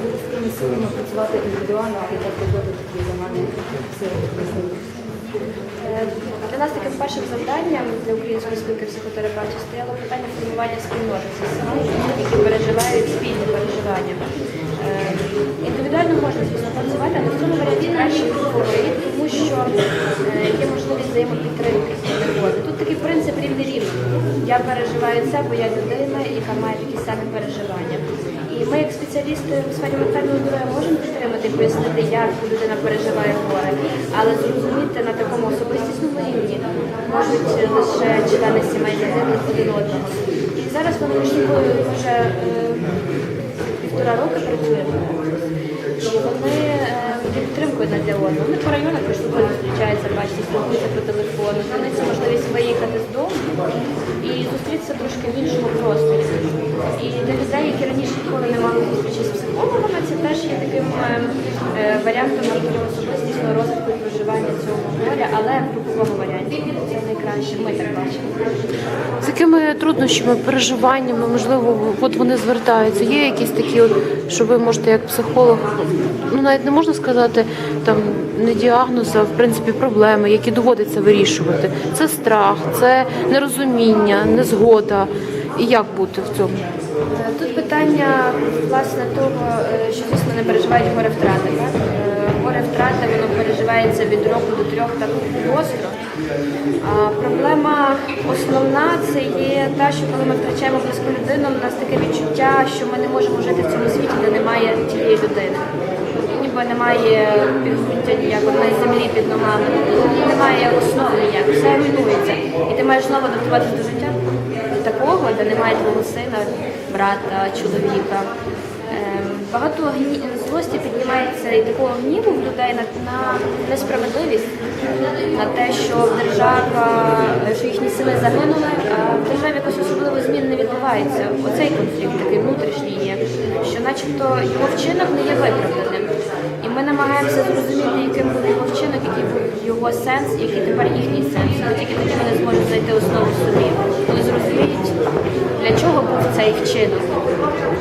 з такими працювати індивідуально, а так робити такі. Е, Для нас таким першим завданням для української спілки психотерапевтів стояло питання формування спільноти Це які переживають спільні переживання. Е, Індивідуально можна, звісно, працювати, але в цьому варіанті краще груповий, тому що е, є можливість взаємопідтримки один. Тут такий принцип рівний рівний. Я переживаю це, бо я людина, яка має такі самі переживання. Ми, спеціалісти у сфері ментального здоров'я, можемо підтримати пояснити, як людина переживає горе, але зрозуміти на такому особистісному рівні можуть лише члени сімей загиблих один одного. І зараз вони між собою вже е, півтора роки працюємо. І вони е, на для одного. Вони по районах між собою зустрічаються, бачите, спілкуються по телефону. Це можливість виїхати з дому і зустрітися трошки в іншому просторі. І для людей, які ніколи не мали зустрічі з психологами, це теж є таким е, е, варіантом можливо особистісного розвитку і проживання цього горя, але в груповому варіанті. Це найкраще, ми так бачимо. З якими труднощами, переживаннями, можливо, от вони звертаються? Є якісь такі, що ви можете як психолог, ну навіть не можна сказати там не діагноз, а в принципі проблеми, які доводиться вирішувати. Це страх, це нерозуміння, незгода. І як бути в цьому? Е, Тут питання власне того, е, що звісно не переживають горе втрати. Е, Горе втрати воно переживається від року до трьох так гостро. Проблема основна це є та, що коли ми втрачаємо близьку людину, у нас таке відчуття, що ми не можемо жити в цьому світі, де немає тієї людини. Ніби немає підґрунтя ніякого, немає землі під ногами, немає основ ніяк, все руйнується. І ти маєш знову адаптуватися до життя де немає твого сина, брата, чоловіка. Ем, Багато злості піднімається і такого гніву в людей на, на несправедливість, на те, що держава, що їхні сили загинули, а в державі якось особливо змін не відбувається. Оцей конфлікт такий внутрішній є, що начебто його вчинок не є виправданим. І ми намагаємося зрозуміти, яким був його вчинок, який був його сенс, який тепер їхній сенс. Тільки тоді вони зможуть знайти основу собі, вчинок.